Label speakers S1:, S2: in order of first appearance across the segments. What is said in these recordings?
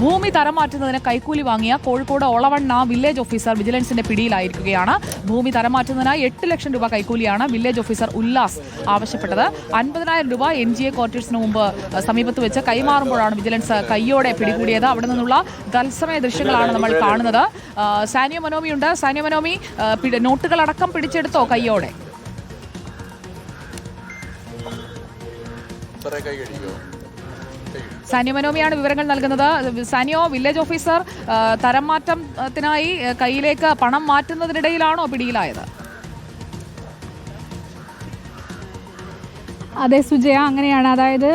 S1: ഭൂമി തരം മാറ്റുന്നതിന് കൈക്കൂലി വാങ്ങിയ കോഴിക്കോട് ഒളവണ്ണ വില്ലേജ് ഓഫീസർ വിജിലൻസിന്റെ പിടിയിലായിരിക്കുകയാണ്. ഭൂമി തരം മാറ്റുന്നതിനായി എട്ട് ലക്ഷം രൂപ കൈക്കൂലിയാണ് വില്ലേജ് ഓഫീസർ ഉല്ലാസ് ആവശ്യപ്പെട്ടത്. അൻപതിനായിരം രൂപ എൻ ജി എ ക്വാർട്ടേഴ്സിന് മുമ്പ് സമീപത്ത് വെച്ച് കൈമാറുമ്പോഴാണ് വിജിലൻസ് കയ്യോടെ പിടികൂടിയത്. അവിടെ നിന്നുള്ള തത്സമയ ദൃശ്യങ്ങളാണ് നമ്മൾ കാണുന്നത്. സാനിയ മനോമി ഉണ്ട് സാനിയോ മനോമി നോട്ടുകളടക്കം പിടിച്ചെടുത്തോ
S2: കയ്യോടെ
S1: സാനിയോ മനോമിയാണ് വിവരങ്ങൾ നൽകുന്നത്. സാനിയോ വില്ലേജ് ഓഫീസർ തരം മാറ്റത്തിനായി കയ്യിലേക്ക് പണം മാറ്റുന്നതിനിടയിലാണോ പിടിയിലായത്?
S3: അതെ സുജയ അങ്ങനെയാണ്. അതായത്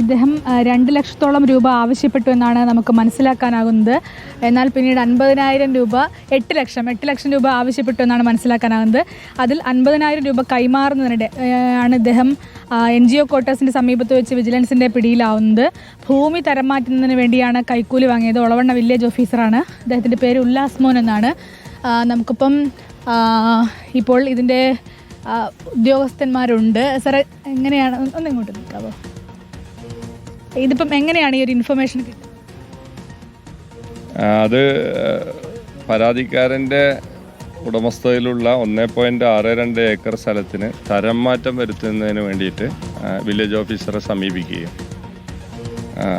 S3: ഇദ്ദേഹം രണ്ട് ലക്ഷത്തോളം രൂപ ആവശ്യപ്പെട്ടു എന്നാണ് നമുക്ക് മനസ്സിലാക്കാനാകുന്നത്. എന്നാൽ പിന്നീട് അൻപതിനായിരം രൂപ എട്ട് ലക്ഷം എട്ട് ലക്ഷം രൂപ ആവശ്യപ്പെട്ടു എന്നാണ് മനസ്സിലാക്കാനാകുന്നത്. അതിൽ അൻപതിനായിരം രൂപ കൈമാറുന്നതിനിടെ ആണ് ഇദ്ദേഹം എൻ ജി ഒ ക്വാർട്ടേഴ്സിന്റെ സമീപത്ത് വെച്ച് വിജിലൻസിന്റെ പിടിയിലാവുന്നത്. ഭൂമി തരം മാറ്റുന്നതിന് വേണ്ടിയാണ് കൈക്കൂലി വാങ്ങിയത്. ഒളവണ്ണ വില്ലേജ് ഓഫീസറാണ്. അദ്ദേഹത്തിന്റെ പേര് ഉല്ലാസ് മോൻ എന്നാണ്. നമുക്കിപ്പം ഇപ്പോൾ ഇതിന്റെ ഉദ്യോഗസ്ഥന്മാരുണ്ട്. സാറേ എങ്ങനെയാണ്? ഒന്ന് ഇങ്ങോട്ട് നിൽക്കാവോ? ഇതിപ്പം എങ്ങനെയാണ് ഈ ഒരു ഇൻഫർമേഷൻ
S4: അത് പരാതിക്കാരന്റെ ഉടമസ്ഥതയിലുള്ള ഒന്ന് പോയിന്റ് ആറ് രണ്ട് ഏക്കർ സ്ഥലത്തിന് തരം മാറ്റം വരുത്തുന്നതിന് വേണ്ടിയിട്ട് വില്ലേജ് ഓഫീസറെ സമീപിക്കുകയും.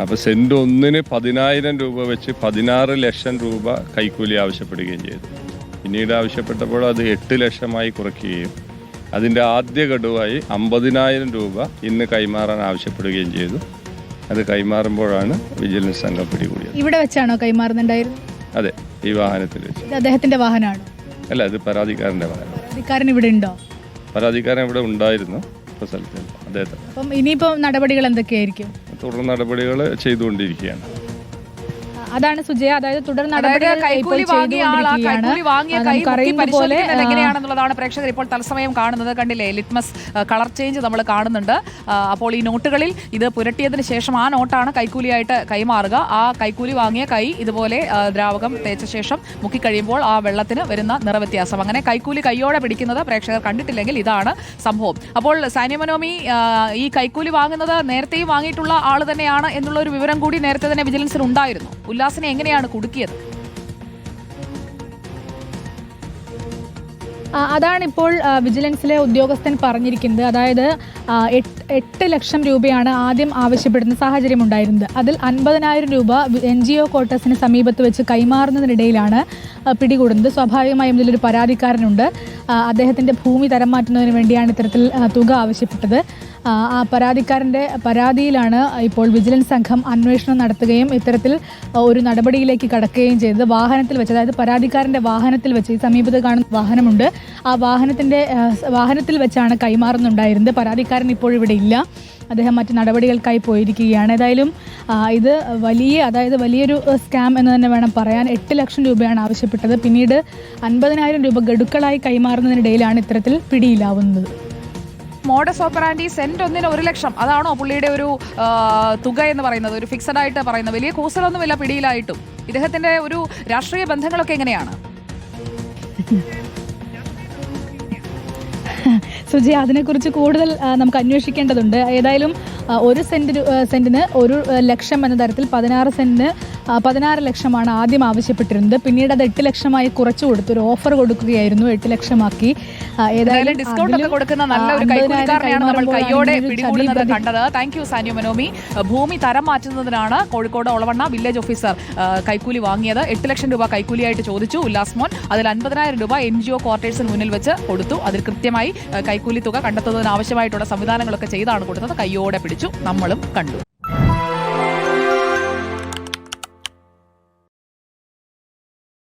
S4: അപ്പോൾ സെന്റ് ഒന്നിന് പതിനായിരം രൂപ വെച്ച് പതിനാറ് ലക്ഷം രൂപ കൈക്കൂലി ആവശ്യപ്പെടുകയും ചെയ്തു. പിന്നീട് ആവശ്യപ്പെട്ടപ്പോൾ അത് എട്ട് ലക്ഷമായി കുറയ്ക്കുകയും അതിന്റെ ആദ്യ ഘടുവായി അമ്പതിനായിരം രൂപ ഇന്ന് കൈമാറാൻ ആവശ്യപ്പെടുകയും ചെയ്തു. അത് കൈമാറുമ്പോഴാണ് വിജിലൻസ് സംഘം പിടികൂടിയത്.
S3: ഇവിടെ വെച്ചാണോ കൈമാറുന്നുണ്ടായിരുന്നത്?
S4: അതെ ഈ വാഹനത്തിൽ വെച്ച്.
S3: ഇത് അദ്ദേഹത്തിന്റെ വാഹനമാണ്?
S4: അല്ല ഇത് പരാതിക്കാരന്റെ വാഹനം
S3: പരാതിക്കാരൻ ഇവിടെ ഉണ്ടോ?
S4: പരാതിക്കാരൻ ഇവിടെ ഉണ്ടായിരുന്നു ഇപ്പോൾ സ്ഥലത്ത് അദ്ദേഹത്തെ
S3: അപ്പം ഇനിയിപ്പോൾ നടപടികൾ എന്തൊക്കെയായിരിക്കും?
S4: തുടർ നടപടികൾ ചെയ്തുകൊണ്ടിരിക്കുകയാണ്.
S3: അതാണ് സുജയ. അതായത് തുടർ
S1: എങ്ങനെയാണെന്നുള്ളതാണ് പ്രേക്ഷകർ ഇപ്പോൾ തത്സമയം കാണുന്നത്. കണ്ടില്ലേ ലിറ്റ്മസ് കളർ ചേഞ്ച് നമ്മൾ കാണുന്നുണ്ട്. അപ്പോൾ ഈ നോട്ടുകളിൽ ഇത് പുരട്ടിയതിന് ശേഷം ആ നോട്ടാണ് കൈക്കൂലിയായിട്ട് കൈമാറുക. ആ കൈക്കൂലി വാങ്ങിയ കൈ ഇതുപോലെ ദ്രാവകം തേച്ച ശേഷം മുക്കി കഴിയുമ്പോൾ ആ വെള്ളത്തിന് വരുന്ന നിറവ്യത്യാസം. അങ്ങനെ കൈക്കൂലി കൈയോടെ പിടിക്കുന്നത് പ്രേക്ഷകർ കണ്ടിട്ടില്ലെങ്കിൽ ഇതാണ് സംഭവം. അപ്പോൾ സാനിയമനോമി ഈ കൈക്കൂലി വാങ്ങുന്നത് നേരത്തെയും വാങ്ങിയിട്ടുള്ള ആൾ തന്നെയാണ് എന്നുള്ള ഒരു വിവരം കൂടി നേരത്തെ തന്നെ വിജിലൻസിൽ ഉണ്ടായിരുന്നു. ഉല്ലാസിനെ എങ്ങനെയാണ് കുടുക്കിയത്?
S3: അതാണ് ഇപ്പോൾ വിജിലൻസിലെ ഉദ്യോഗസ്ഥൻ പറഞ്ഞിരിക്കുന്നത്. അതായത് എട്ട് ലക്ഷം രൂപയാണ് ആദ്യം ആവശ്യപ്പെടുന്ന സാഹചര്യം ഉണ്ടായിരുന്നത് അതിൽ അൻപതിനായിരം രൂപ എൻ ജി ഒ ക്വാർട്ടേഴ്സിന് സമീപത്ത് വെച്ച് കൈമാറുന്നതിനിടയിലാണ് പിടികൂടുന്നത്. സ്വാഭാവികമായും ഇതിലൊരു പരാതിക്കാരനുണ്ട്. അദ്ദേഹത്തിന്റെ ഭൂമി തരം മാറ്റുന്നതിന് വേണ്ടിയാണ് ഇത്തരത്തിൽ തുക ആവശ്യപ്പെട്ടത്. ആ, പരാതിക്കാരന്റെ പരാതിയിലാണ് ഇപ്പോൾ വിജിലൻസ് സംഘം അന്വേഷണം നടത്തുകയും ഇത്തരത്തിൽ ഒരു നടപടിയിലേക്ക് കടക്കുകയും ചെയ്തത്. വാഹനത്തിൽ വെച്ച് അതായത് പരാതിക്കാരന്റെ വാഹനത്തിൽ വെച്ച് ഈ സമീപത്ത് കാണുന്ന വാഹനമുണ്ട്. ആ വാഹനത്തിന്റെ വാഹനത്തിൽ വെച്ചാണ് കൈമാറുന്നുണ്ടായിരുന്നത്. പരാതിക്കാരൻ ഇപ്പോൾ ഇവിടെ ഇല്ല. അദ്ദേഹം മറ്റ് നടപടികൾക്കായി പോയിരിക്കുകയാണ്. ഏതായാലും ഇത് വലിയ അതായത് വലിയൊരു സ്കാം എന്ന് തന്നെ വേണം പറയാൻ. എട്ട് ലക്ഷം രൂപയാണ് ആവശ്യപ്പെട്ടത്. പിന്നീട് അൻപതിനായിരം രൂപ ഗഡുക്കളായി കൈമാറുന്നതിനിടയിലാണ് ഇത്തരത്തിൽ പിടിയിലാവുന്നത്.
S1: മോഡസ് ഓപ്പറാൻഡി സെന്റ് ഒന്നിന് ഒരു ലക്ഷം. അതാണോ പുള്ളിയുടെ ഒരു തുക എന്ന് പറയുന്നത്? ഒരു ഫിക്സഡ് ആയിട്ട് പറയുന്നത്. വലിയ കൂസലൊന്നുമില്ല പിടിയിലായിട്ടും. ഇദ്ദേഹത്തിന്റെ ഒരു രാഷ്ട്രീയ ബന്ധങ്ങളൊക്കെ എങ്ങനെയാണ്?
S3: സുജി അതിനെക്കുറിച്ച് കൂടുതൽ നമുക്ക് അന്വേഷിക്കേണ്ടതുണ്ട്. ഏതായാലും ഒരു സെന്റ് രു- സെന്റിന് ഒരു ലക്ഷം എന്ന തരത്തിൽ പതിനാറ് ആ, പതിനാറ് ലക്ഷമാണ് ആദ്യം ആവശ്യപ്പെട്ടിരുന്നത്. പിന്നീട് അത് എട്ട് ലക്ഷമായി കുറച്ചു കൊടുത്തു ഒരു ഓഫർ കൊടുക്കുകയായിരുന്നു. എട്ട് ലക്ഷമാക്കി.
S1: ഏതായാലും ഡിസ്കൗണ്ട് ഒക്കെ കൊടുക്കുന്ന നല്ല ഒരു കൈക്കൂലിക്കാരനെയാണ് നമ്മൾ
S3: കയ്യോടെ
S1: പിടികൂടുന്നത് കണ്ടത്. Thank you Saniyo Manomi. ഭൂമി തരം മാറ്റുന്നതിനാണ് കോഴിക്കോട് ഒളവണ്ണ വില്ലേജ് ഓഫീസർ കൈക്കൂലി വാങ്ങിയത്. എട്ട് ലക്ഷം രൂപ കൈക്കൂലിയായിട്ട് ചോദിച്ചു ഉല്ലാസ് മോൻ. അതിൽ അൻപതിനായിരം രൂപ എൻ ജി ഒ ക്വാർട്ടേഴ്സിന് മുന്നിൽ വെച്ച് കൊടുത്തു. അതിൽ കൃത്യമായി കൈക്കൂലി തുക കണ്ടെത്തുന്നതിന് ആവശ്യമായിട്ടുള്ള സംവിധാനങ്ങളൊക്കെ ചെയ്താണ് കൊടുത്തത്. കയ്യോടെ പിടിച്ചു. നമ്മളും കണ്ടു.